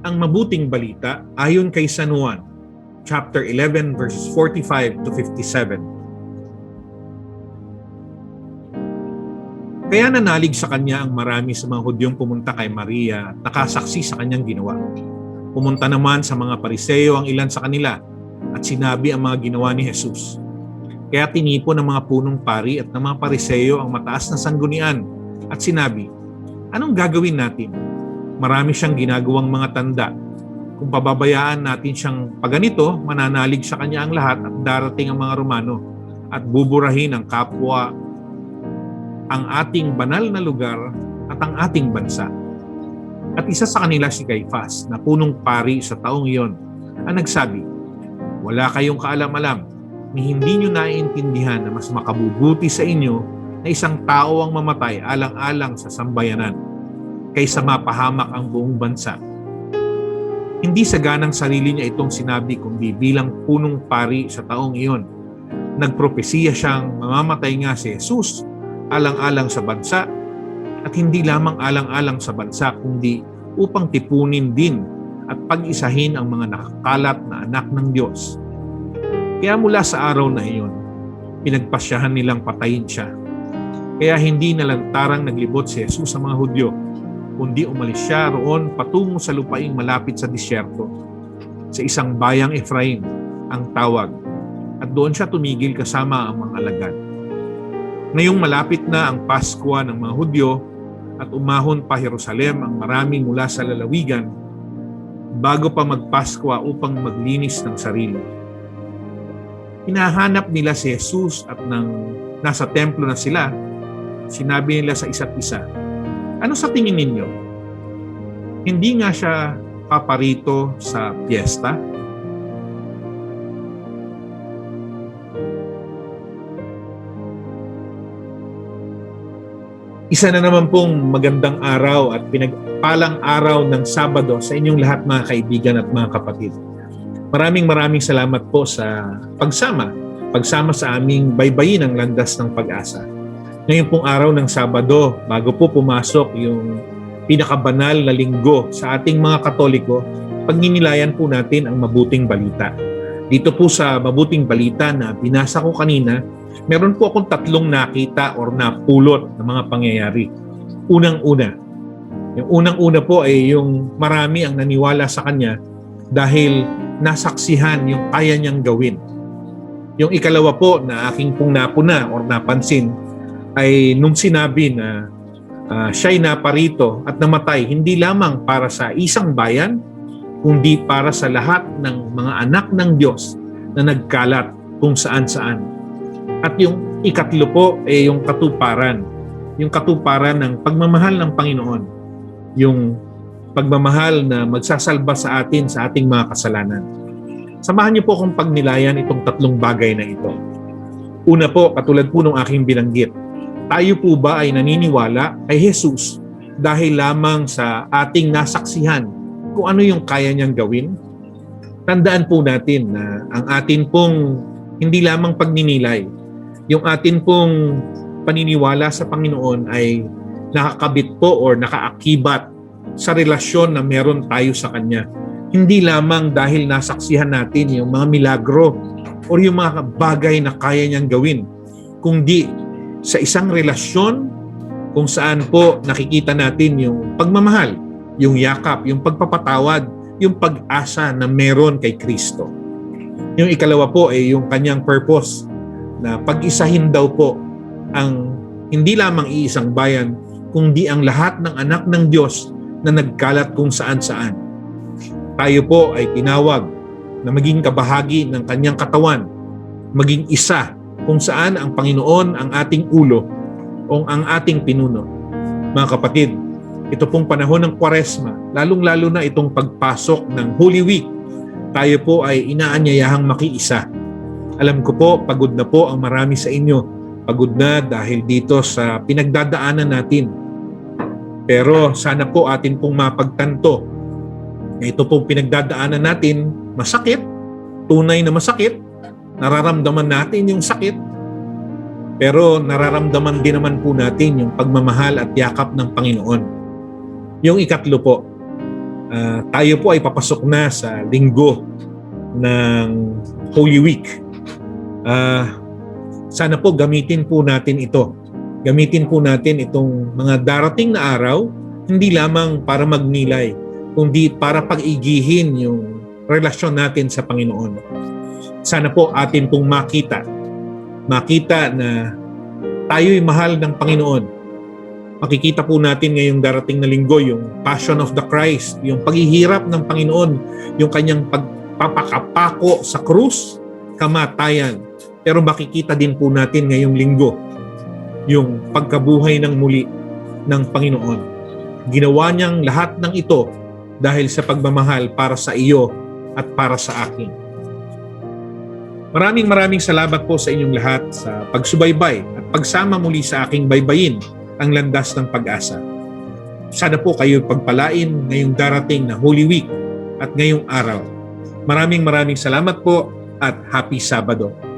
ang mabuting balita ayon kay San Juan, chapter 11 verses 45 to 57. Kaya nanalig sa kanya ang marami sa mga Hudyong pumunta kay Maria at nakasaksi sa kanyang ginawa. Pumunta naman sa mga pariseo ang ilan sa kanila at sinabi ang mga ginawa ni Jesus. Kaya tinipon ng mga punong pari at ng mga pariseo ang mataas na sanggunian at sinabi, Anong gagawin natin? Marami siyang ginagawang mga tanda. Kung pababayaan natin siyang paganito, mananalig sa kanya ang lahat at darating ang mga Romano at buburahin ang kapwa ang ating banal na lugar at ang ating bansa. At isa sa kanila si Caifas na punong pari sa taong iyon ang nagsabi, Wala kayong kaalam-alam ni hindi nyo naiintindihan na mas makabubuti sa inyo na isang tao ang mamatay alang-alang sa sambayanan kaysa mapahamak ang buong bansa. Hindi sa ganang sarili niya itong sinabi kundi bilang punong pari sa taong iyon. Nagpropesiya siyang mamamatay nga si Jesus alang-alang sa bansa at hindi lamang alang-alang sa bansa kundi upang tipunin din at pag-isahin ang mga nakakalat na anak ng Diyos. Kaya mula sa araw na iyon, pinagpasyahan nilang patayin siya. Kaya hindi nalantarang naglibot si Jesus sa mga Hudyo, kundi umalis siya roon patungo sa lupaing malapit sa disyerto, sa isang bayang Efraim, ang tawag, at doon siya tumigil kasama ang mga alagad. Ngayong malapit na ang Pasko ng mga Hudyo at umahon pa Jerusalem ang marami mula sa lalawigan bago pa magpaskwa upang maglinis ng sarili. Hinahanap nila si Jesus at nang nasa templo na sila, sinabi nila sa isa't isa, Ano sa tingin ninyo? Hindi nga siya paparito sa piyesta? Isa na naman pong magandang araw at pinagpalang araw ng Sabado sa inyong lahat mga kaibigan at mga kapatid. Maraming maraming salamat po sa pagsama, pagsama sa aming baybayin ang landas ng pag-asa. Ngayon pong araw ng Sabado, bago po pumasok yung pinakabanal na linggo sa ating mga Katoliko, pagninilayan po natin ang mabuting balita. Dito po sa mabuting balita na binasa ko kanina, meron po akong tatlong nakita or napulot ng mga pangyayari. Unang-una, yung unang-una po ay yung marami ang naniwala sa kanya dahil nasaksihan yung kaya niyang gawin. Yung ikalawa po na aking pong napuna or napansin ay nung sinabi na uh, siya'y naparito at namatay hindi lamang para sa isang bayan, kundi para sa lahat ng mga anak ng Diyos na nagkalat kung saan-saan. At yung ikatlo po ay yung katuparan. Yung katuparan ng pagmamahal ng Panginoon. Yung pagmamahal na magsasalba sa atin sa ating mga kasalanan. Samahan niyo po akong pagnilayan itong tatlong bagay na ito. Una po, katulad po ng aking binanggit, tayo po ba ay naniniwala kay Jesus dahil lamang sa ating nasaksihan kung ano yung kaya niyang gawin? Tandaan po natin na ang atin pong hindi lamang pagninilay, yung atin pong paniniwala sa Panginoon ay nakakabit po or nakaakibat sa relasyon na meron tayo sa Kanya. Hindi lamang dahil nasaksihan natin yung mga milagro o yung mga bagay na kaya niyang gawin, kundi sa isang relasyon kung saan po nakikita natin yung pagmamahal, yung yakap, yung pagpapatawad, yung pag-asa na meron kay Kristo. Yung ikalawa po ay yung kanyang purpose na pag-isahin daw po ang hindi lamang iisang bayan, kundi ang lahat ng anak ng Diyos na nagkalat kung saan-saan. Tayo po ay tinawag na maging kabahagi ng kanyang katawan, maging isa kung saan ang Panginoon ang ating ulo o ang ating pinuno. Mga kapatid, ito pong panahon ng Kwaresma, lalong-lalo na itong pagpasok ng Holy Week, tayo po ay inaanyayahang makiisa. Alam ko po, pagod na po ang marami sa inyo. Pagod na dahil dito sa pinagdadaanan natin. Pero sana po atin pong mapagtanto na ito pong pinagdadaanan natin masakit, tunay na masakit, nararamdaman natin yung sakit, pero nararamdaman din naman po natin yung pagmamahal at yakap ng Panginoon. Yung ikatlo po, Ah, tayo po ay papasok na sa linggo ng Holy Week. Ah, sana po gamitin po natin ito. Gamitin po natin itong mga darating na araw hindi lamang para magnilay, kundi para pag-igihin yung relasyon natin sa Panginoon. Sana po atin pong makita, makita na tayo'y mahal ng Panginoon. Makikita po natin ngayong darating na linggo yung Passion of the Christ, yung paghihirap ng Panginoon, yung kanyang pagpapakapako sa krus, kamatayan. Pero makikita din po natin ngayong linggo yung pagkabuhay ng muli ng Panginoon. Ginawa niyang lahat ng ito dahil sa pagmamahal para sa iyo at para sa akin. Maraming maraming salamat po sa inyong lahat sa pagsubaybay at pagsama muli sa aking baybayin ang landas ng pag-asa. Sana po kayo pagpalain ngayong darating na Holy Week at ngayong araw. Maraming maraming salamat po at happy Sabado.